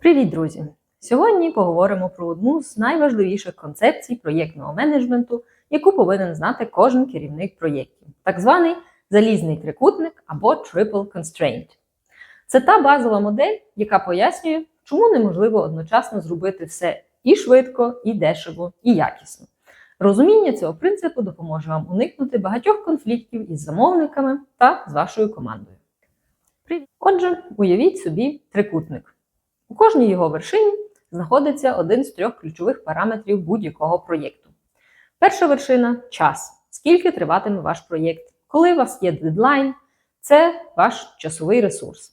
Привіт, друзі! Сьогодні поговоримо про одну з найважливіших концепцій проєктного менеджменту, яку повинен знати кожен керівник проєктів, так званий залізний трикутник або Triple Constraint. Це та базова модель, яка пояснює, чому неможливо одночасно зробити все і швидко, і дешево, і якісно. Розуміння цього принципу допоможе вам уникнути багатьох конфліктів із замовниками та з вашою командою. Отже, уявіть собі трикутник. У кожній його вершині знаходиться один з трьох ключових параметрів будь-якого проєкту. Перша вершина час. Скільки триватиме ваш проєкт, коли у вас є дедлайн, це ваш часовий ресурс.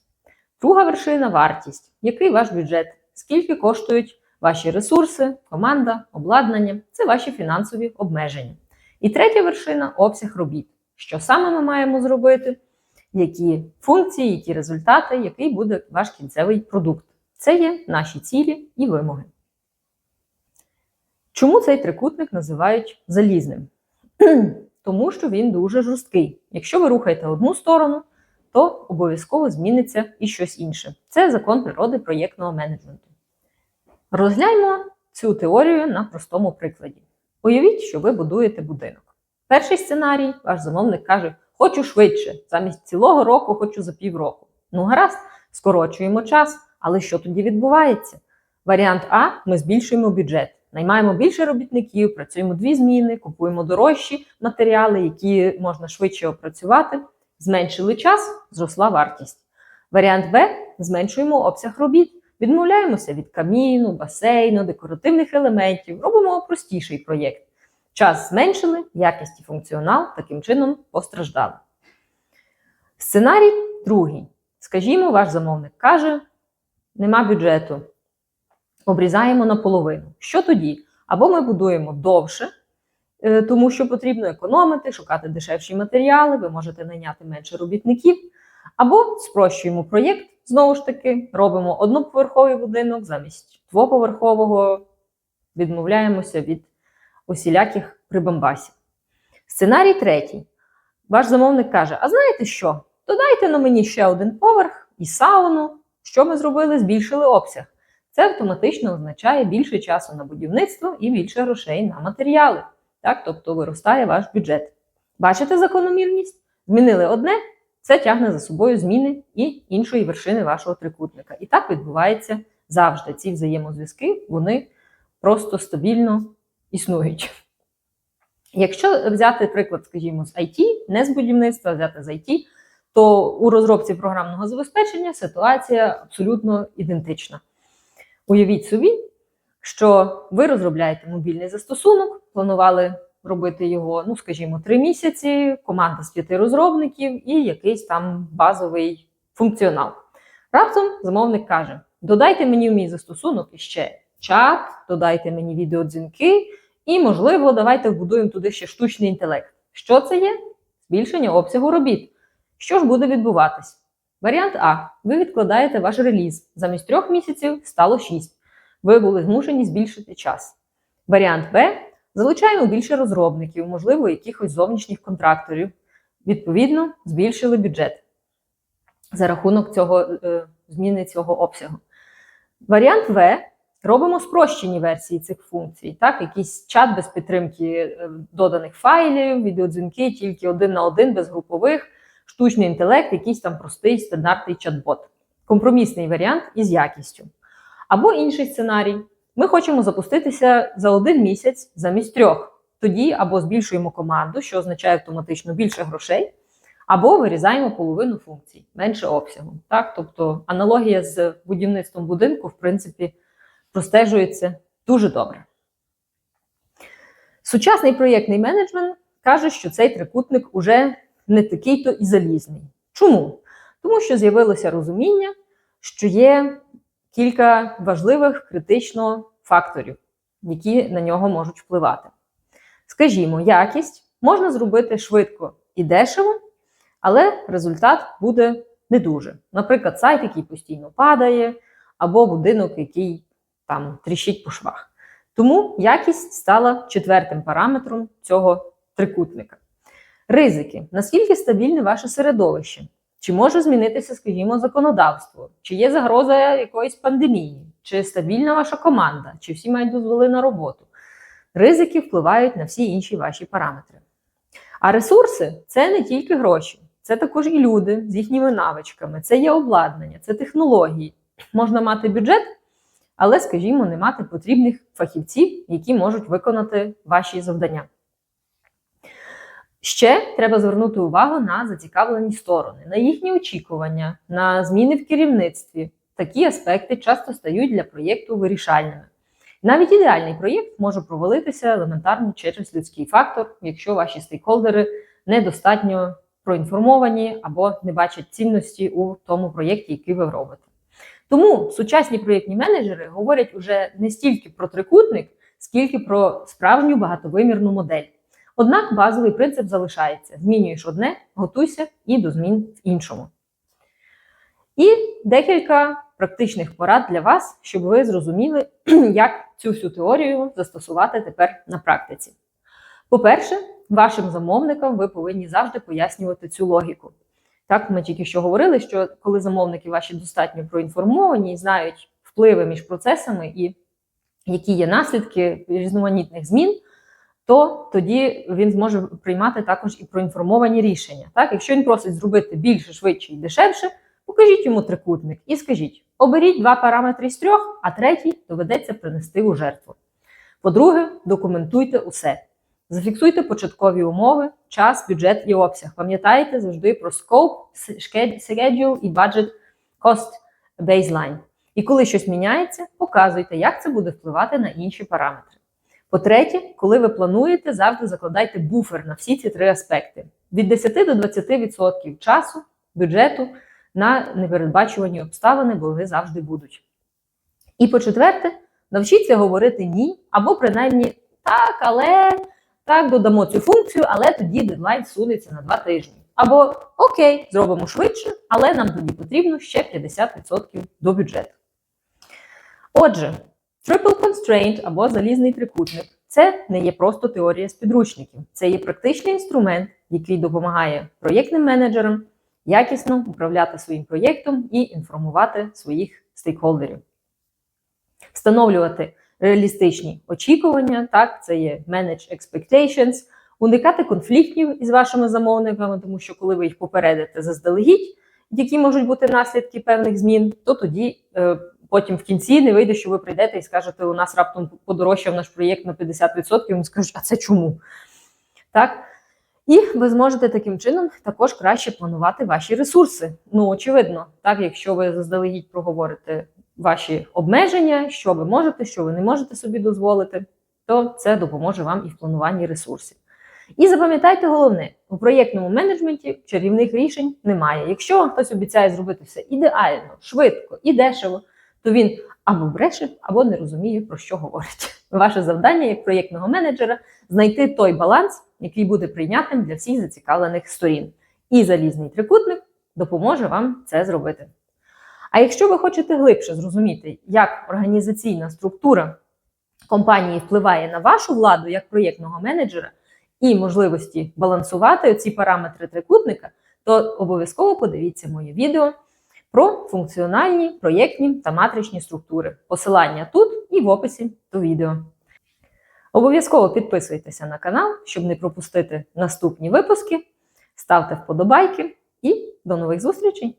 Друга вершина вартість. Який ваш бюджет? Скільки коштують ваші ресурси, команда, обладнання це ваші фінансові обмеження. І третя вершина обсяг робіт. Що саме ми маємо зробити, які функції, які результати, який буде ваш кінцевий продукт. Це є наші цілі і вимоги. Чому цей трикутник називають залізним? Тому що він дуже жорсткий. Якщо ви рухаєте одну сторону, то обов'язково зміниться і щось інше. Це закон природи проєктного менеджменту. Розгляньмо цю теорію на простому прикладі. Уявіть, що ви будуєте будинок. Перший сценарій, ваш замовник каже: Хочу швидше, замість цілого року хочу за півроку. Ну, гаразд, скорочуємо час. Але що тоді відбувається? Варіант А: ми збільшуємо бюджет, наймаємо більше робітників, працюємо дві зміни, купуємо дорожчі матеріали, які можна швидше опрацювати. Зменшили час, зросла вартість. Варіант Б зменшуємо обсяг робіт, відмовляємося від каміну, басейну, декоративних елементів, робимо простіший проєкт. Час зменшили, якість і функціонал таким чином постраждали. Сценарій другий. Скажімо, ваш замовник каже, нема бюджету. Обрізаємо наполовину. Що тоді? Або ми будуємо довше, е, тому що потрібно економити, шукати дешевші матеріали, ви можете найняти менше робітників, або спрощуємо проєкт, знову ж таки, робимо одноповерховий будинок замість двоповерхового, відмовляємося від усіляких прибамбасів. Сценарій третій. Ваш замовник каже: А знаєте що? Додайте на мені ще один поверх і сауну. Що ми зробили? Збільшили обсяг. Це автоматично означає більше часу на будівництво і більше грошей на матеріали. Так, тобто виростає ваш бюджет. Бачите закономірність? Змінили одне, це тягне за собою зміни і іншої вершини вашого трикутника. І так відбувається завжди. Ці взаємозв'язки вони просто стабільно існують. Якщо взяти приклад, скажімо, з IT, не з будівництва, а взяти з IT, то у розробці програмного забезпечення ситуація абсолютно ідентична. Уявіть собі, що ви розробляєте мобільний застосунок, планували робити його, ну, скажімо, три місяці, команда з п'яти розробників і якийсь там базовий функціонал. Раптом замовник каже: додайте мені в мій застосунок іще чат, додайте мені відеодзвінки, і, можливо, давайте вбудуємо туди ще штучний інтелект. Що це є? Збільшення обсягу робіт. Що ж буде відбуватись? Варіант А. Ви відкладаєте ваш реліз. Замість трьох місяців стало шість. Ви були змушені збільшити час. Варіант Б. Залучаємо більше розробників, можливо, якихось зовнішніх контракторів. Відповідно, збільшили бюджет за рахунок цього е, зміни цього обсягу. Варіант В. Робимо спрощені версії цих функцій, так, якийсь чат без підтримки е, доданих файлів, відеодзвінки тільки один на один, без групових штучний інтелект, якийсь там простий стандартний чат-бот. Компромісний варіант із якістю. Або інший сценарій. Ми хочемо запуститися за один місяць замість трьох. Тоді або збільшуємо команду, що означає автоматично більше грошей, або вирізаємо половину функцій, менше обсягу. Так? Тобто аналогія з будівництвом будинку, в принципі, простежується дуже добре. Сучасний проєктний менеджмент каже, що цей трикутник уже не такий то і залізний. Чому? Тому що з'явилося розуміння, що є кілька важливих критично факторів, які на нього можуть впливати. Скажімо, якість можна зробити швидко і дешево, але результат буде не дуже. Наприклад, сайт, який постійно падає, або будинок, який там тріщить по швах. Тому якість стала четвертим параметром цього трикутника. Ризики. Наскільки стабільне ваше середовище? Чи може змінитися, скажімо, законодавство, чи є загроза якоїсь пандемії, чи стабільна ваша команда, чи всі мають дозволи на роботу. Ризики впливають на всі інші ваші параметри. А ресурси це не тільки гроші, це також і люди з їхніми навичками, це є обладнання, це технології. Можна мати бюджет, але, скажімо, не мати потрібних фахівців, які можуть виконати ваші завдання. Ще треба звернути увагу на зацікавлені сторони, на їхні очікування, на зміни в керівництві. Такі аспекти часто стають для проєкту вирішальними. Навіть ідеальний проєкт може провалитися елементарно через людський фактор, якщо ваші стейкхолдери недостатньо проінформовані або не бачать цінності у тому проєкті, який ви робите. Тому сучасні проєктні менеджери говорять уже не стільки про трикутник, скільки про справжню багатовимірну модель. Однак базовий принцип залишається: змінюєш одне, готуйся і до змін в іншому. І декілька практичних порад для вас, щоб ви зрозуміли, як цю всю теорію застосувати тепер на практиці. По-перше, вашим замовникам ви повинні завжди пояснювати цю логіку. Так, ми тільки що говорили, що коли замовники ваші достатньо проінформовані і знають впливи між процесами і які є наслідки різноманітних змін, то тоді він зможе приймати також і проінформовані рішення. Так, якщо він просить зробити більше, швидше і дешевше, покажіть йому трикутник і скажіть: оберіть два параметри з трьох, а третій доведеться принести у жертву. По-друге, документуйте усе. Зафіксуйте початкові умови, час, бюджет і обсяг. Пам'ятайте завжди про scope, schedule і budget cost baseline. І коли щось міняється, показуйте, як це буде впливати на інші параметри. По-третє, коли ви плануєте, завжди закладайте буфер на всі ці три аспекти: від 10 до 20% часу, бюджету на непередбачувані обставини, бо вони завжди будуть. І по-четверте, навчіться говорити ні, або принаймні так, але так, додамо цю функцію, але тоді дедлайн сунеться на два тижні. Або окей, зробимо швидше, але нам тоді потрібно ще 50% до бюджету. Отже, Triple Constraint або залізний трикутник це не є просто теорія з підручників, це є практичний інструмент, який допомагає проєктним менеджерам якісно управляти своїм проєктом і інформувати своїх стейкхолдерів, встановлювати реалістичні очікування, так, це є manage expectations, уникати конфліктів із вашими замовниками, тому що коли ви їх попередите заздалегідь, які можуть бути наслідки певних змін, то тоді е, потім в кінці не вийде, що ви прийдете і скажете, у нас раптом подорожчав наш проєкт на 50%, і вони скажуть, а це чому? Так? І ви зможете таким чином також краще планувати ваші ресурси. Ну, очевидно, так, якщо ви заздалегідь проговорите ваші обмеження, що ви можете, що ви не можете собі дозволити, то це допоможе вам і в плануванні ресурсів. І запам'ятайте головне, у проєктному менеджменті чарівних рішень немає. Якщо вам хтось обіцяє зробити все ідеально, швидко і дешево, то він або бреше, або не розуміє, про що говорить. Ваше завдання як проєктного менеджера знайти той баланс, який буде прийнятним для всіх зацікавлених сторін. І залізний трикутник допоможе вам це зробити. А якщо ви хочете глибше зрозуміти, як організаційна структура компанії впливає на вашу владу як проєктного менеджера і можливості балансувати ці параметри трикутника, то обов'язково подивіться моє відео про функціональні, проєктні та матричні структури. Посилання тут і в описі до відео. Обов'язково підписуйтеся на канал, щоб не пропустити наступні випуски. Ставте вподобайки і до нових зустрічей!